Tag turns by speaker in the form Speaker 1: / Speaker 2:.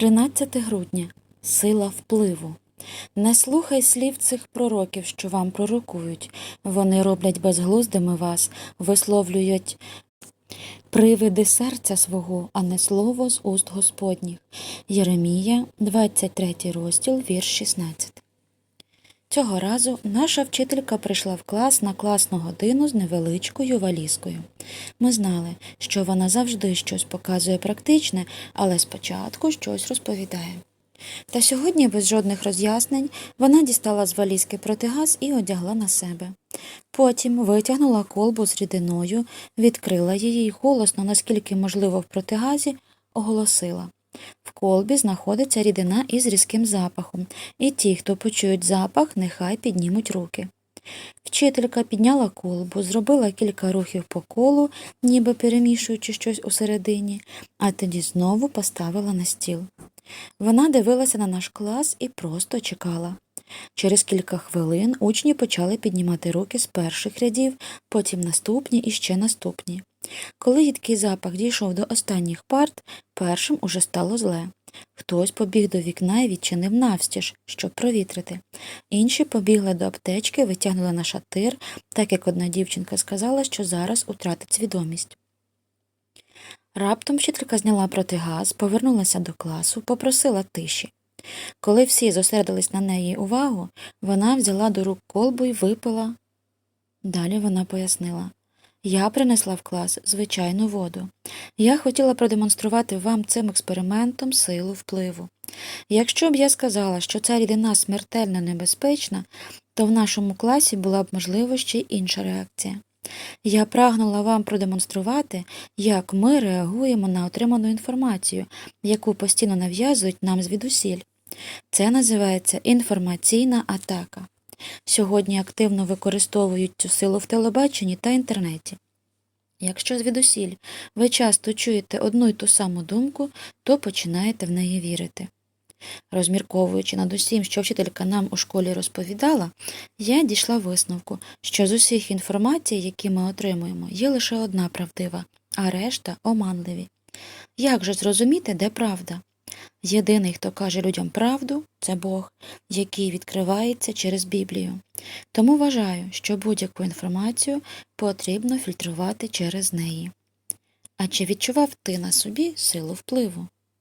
Speaker 1: 13 грудня сила впливу. Не слухай слів цих пророків, що вам пророкують. Вони роблять безглуздими вас, висловлюють привиди серця свого, а не слово з уст Господніх. Єремія, 23 розділ, вірш 16. Цього разу наша вчителька прийшла в клас на класну годину з невеличкою валізкою. Ми знали, що вона завжди щось показує практичне, але спочатку щось розповідає. Та сьогодні, без жодних роз'яснень, вона дістала з валізки протигаз і одягла на себе. Потім витягнула колбу з рідиною, відкрила її і голосно, наскільки можливо в протигазі, оголосила. В колбі знаходиться рідина із різким запахом, і ті, хто почують запах, нехай піднімуть руки. Вчителька підняла колбу, зробила кілька рухів по колу, ніби перемішуючи щось усередині, а тоді знову поставила на стіл. Вона дивилася на наш клас і просто чекала. Через кілька хвилин учні почали піднімати руки з перших рядів, потім наступні і ще наступні. Коли їдкий запах дійшов до останніх парт, першим уже стало зле. Хтось побіг до вікна і відчинив навстіж, щоб провітрити. Інші побігли до аптечки, витягнули на шатир, так як одна дівчинка сказала, що зараз утратить свідомість. Раптом вчителька зняла протигаз, повернулася до класу, попросила тиші. Коли всі зосередились на неї увагу, вона взяла до рук колбу і випила. Далі вона пояснила. Я принесла в клас звичайну воду. Я хотіла продемонструвати вам цим експериментом силу впливу. Якщо б я сказала, що ця рідина смертельно небезпечна, то в нашому класі була б можливо ще інша реакція. Я прагнула вам продемонструвати, як ми реагуємо на отриману інформацію, яку постійно нав'язують нам звідусіль. Це називається інформаційна атака. Сьогодні активно використовують цю силу в телебаченні та інтернеті. Якщо звідусіль ви часто чуєте одну й ту саму думку, то починаєте в неї вірити. Розмірковуючи над усім, що вчителька нам у школі розповідала, я дійшла висновку, що з усіх інформацій, які ми отримуємо, є лише одна правдива, а решта оманливі. Як же зрозуміти, де правда? Єдиний, хто каже людям правду, це Бог, який відкривається через Біблію. Тому вважаю, що будь-яку інформацію потрібно фільтрувати через неї. А чи відчував ти на собі силу впливу?